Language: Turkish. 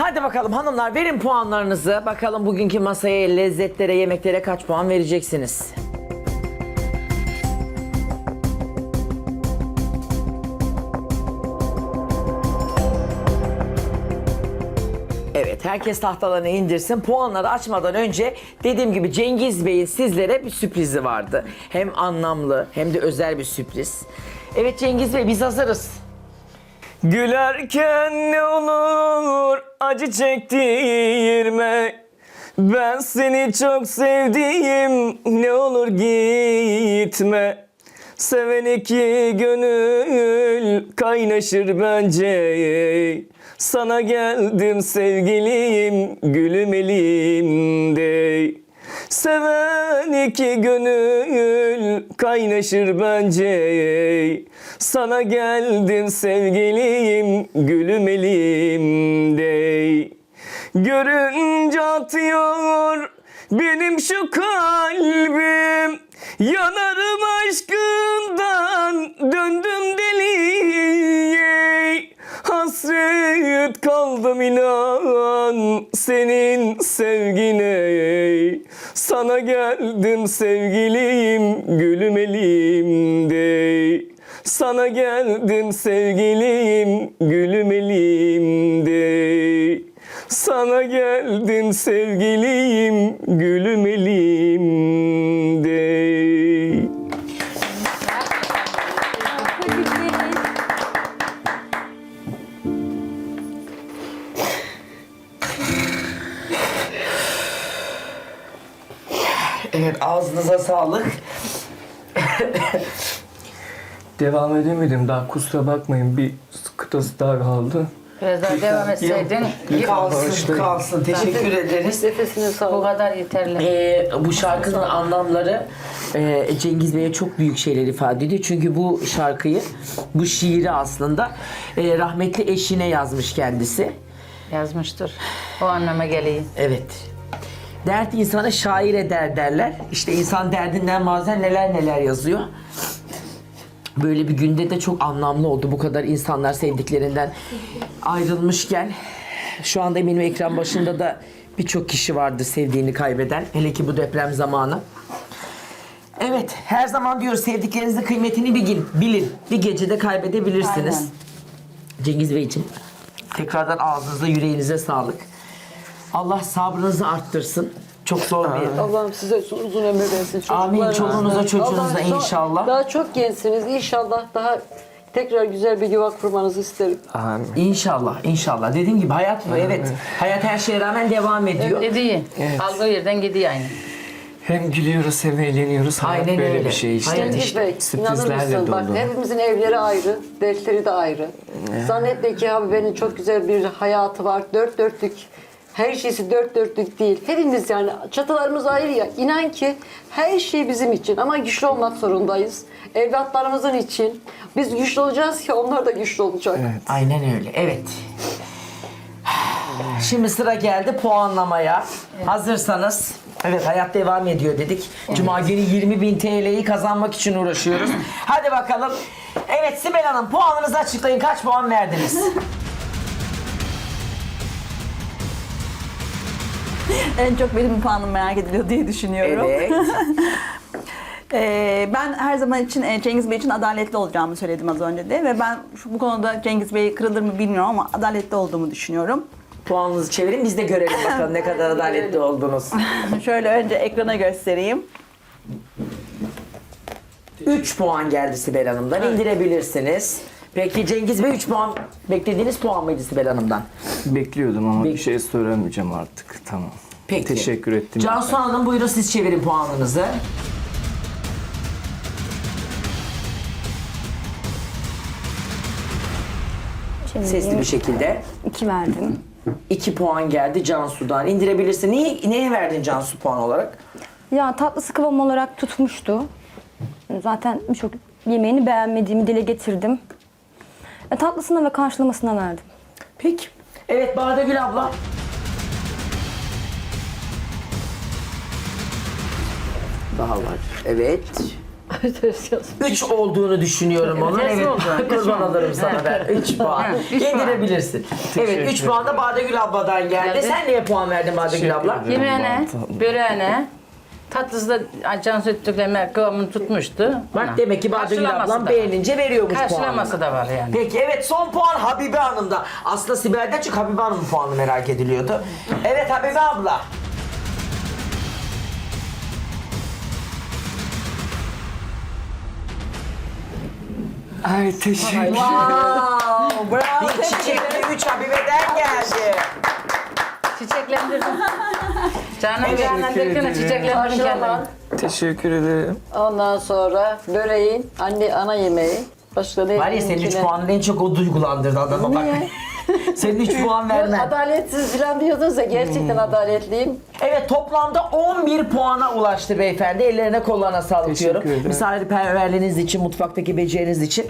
hadi bakalım hanımlar verin puanlarınızı. Bakalım bugünkü masaya, lezzetlere, yemeklere kaç puan vereceksiniz? Evet, herkes tahtalarını indirsin. Puanları açmadan önce dediğim gibi Cengiz Bey'in sizlere bir sürprizi vardı. Hem anlamlı hem de özel bir sürpriz. Evet Cengiz Bey biz hazırız. Gülerken ne olur acı çektirme. Ben seni çok sevdiğim ne olur gitme. Seven iki gönül kaynaşır bence. Sana geldim sevgilim gülüm elimde. Seven iki gönül kaynaşır bence Sana geldim sevgilim gülüm elimde Görünce atıyor benim şu kalbim. Yanarım aşkından döndüm deliye. Hasret kaldım inan senin sevgine. Sana geldim sevgilim gülüm elimde Sana geldim sevgilim gülüm elimde Sana geldim sevgilim gülüm elimde Evet ağzınıza sağlık. Devam edemedim daha kusura bakmayın bir kıtası daha kaldı. Biraz daha devam etseydin. Kalsın kalsın teşekkür ederiz. Nefesine Bu sağlık. kadar yeterli. Ee, bu şarkının anlamları e, Cengiz Bey'e çok büyük şeyler ifade ediyor. Çünkü bu şarkıyı, bu şiiri aslında e, rahmetli eşine yazmış kendisi. Yazmıştır. O anlama geliyor. Evet. Dert insana şair eder derler. İşte insan derdinden bazen neler neler yazıyor. Böyle bir günde de çok anlamlı oldu. Bu kadar insanlar sevdiklerinden ayrılmışken. Şu anda eminim ekran başında da birçok kişi vardır sevdiğini kaybeden. Hele ki bu deprem zamanı. Evet, her zaman diyoruz sevdiklerinizin kıymetini bilin. bilin. Bir gecede kaybedebilirsiniz. Aynen. Cengiz Bey için tekrardan ağzınıza, yüreğinize sağlık. Allah sabrınızı arttırsın. Çok zor bir Allah'ım size uzun ömür versin. Amin. çocuklarınıza. Çoluğunuza, çocuğunuza Allah'ım çok- inşallah. Daha çok gençsiniz. İnşallah daha tekrar güzel bir yuva kurmanızı isterim. Amin. İnşallah, inşallah. Dediğim gibi hayat bu, evet. Hayat her şeye rağmen devam ediyor. Gidiyor. Evet. Aldığı yerden gidiyor aynı. Hem gülüyoruz hem eğleniyoruz. Hayat Aynen böyle öyle. bir şey işte. Aynen. Cengiz Bey, inanır Sürprizlerle mısın? Bak dolu. hepimizin evleri ayrı, dertleri de ayrı. Zannetme ki abi benim çok güzel bir hayatı var. Dört dörtlük. Her şeysi dört dörtlük değil. Hepimiz yani çatılarımız ayrı ya. İnan ki her şey bizim için ama güçlü olmak zorundayız. Evlatlarımızın için. Biz güçlü olacağız ki onlar da güçlü olacak. Aynen öyle, evet. Şimdi sıra geldi puanlamaya. Hazırsanız. Evet hayat devam ediyor dedik. Cuma günü 20 bin TL'yi kazanmak için uğraşıyoruz. Hadi bakalım. Evet Sibel Hanım puanınızı açıklayın. Kaç puan verdiniz? En çok benim puanım merak ediliyor diye düşünüyorum. Evet. Ee, ben her zaman için e, Cengiz Bey için adaletli olacağımı söyledim az önce de ve ben şu, bu konuda Cengiz Bey kırılır mı bilmiyorum ama adaletli olduğumu düşünüyorum. Puanınızı çevirin biz de görelim bakalım ne kadar adaletli oldunuz. Şöyle önce ekrana göstereyim. 3 puan geldi Sibel Hanım'dan. indirebilirsiniz. Peki Cengiz Bey 3 puan beklediğiniz puan mıydı Sibel Hanım'dan? Bekliyordum ama Bek- bir şey söylemeyeceğim artık. Tamam. Peki. Teşekkür ettim. Cansu Hanım buyurun siz çevirin puanınızı. Sesli bir şekilde. 2 verdim. 2 puan geldi Cansu'dan. İndirebilirsin. Niye, neye verdin Cansu puan olarak? Ya tatlısı kıvam olarak tutmuştu. Zaten birçok yemeğini beğenmediğimi dile getirdim. E, tatlısına ve karşılamasına verdim. Peki. Evet Badegül abla. Daha var. Evet. 3 olduğunu düşünüyorum onun. Evet. Üç kurban alırım sana ben. 3 puan. Ha, üç puan. Yedirebilirsin. Evet 3 puan da Badegül abladan geldi. Sen neye puan verdin Badegül abla? Yemeğine, böreğine, tatlısı da can sütlüklerine kıvamını tutmuştu. Bak Ona. demek ki Badegül Karşılaması ablam da- beğenince veriyormuş Karşılaması puanını. da var yani. Peki evet son puan Habibe Hanım'da. Aslında Sibel'den çok Habibe Hanım'ın puanı merak ediliyordu. Evet Habibe abla. Ay teşekkür Wow, bravo. Bir çiçekli 3 Habibe'den geldi. Çiçeklendirdim. Canan ederim. çiçeklendirdim Karşılaman. kendimi. Teşekkür ederim. Ondan sonra böreğin anne ana yemeği. Başka ne? Var ya senin 3 puanın en çok o duygulandırdı adama bak. senin 3 puan vermen. Adaletsiz falan diyordunuz ya gerçekten adaletliyim. Evet toplamda 11 puana ulaştı beyefendi. Ellerine kollarına sağlık Teşekkür diyorum. ederim. Misafirperverliğiniz için, mutfaktaki beceriniz için.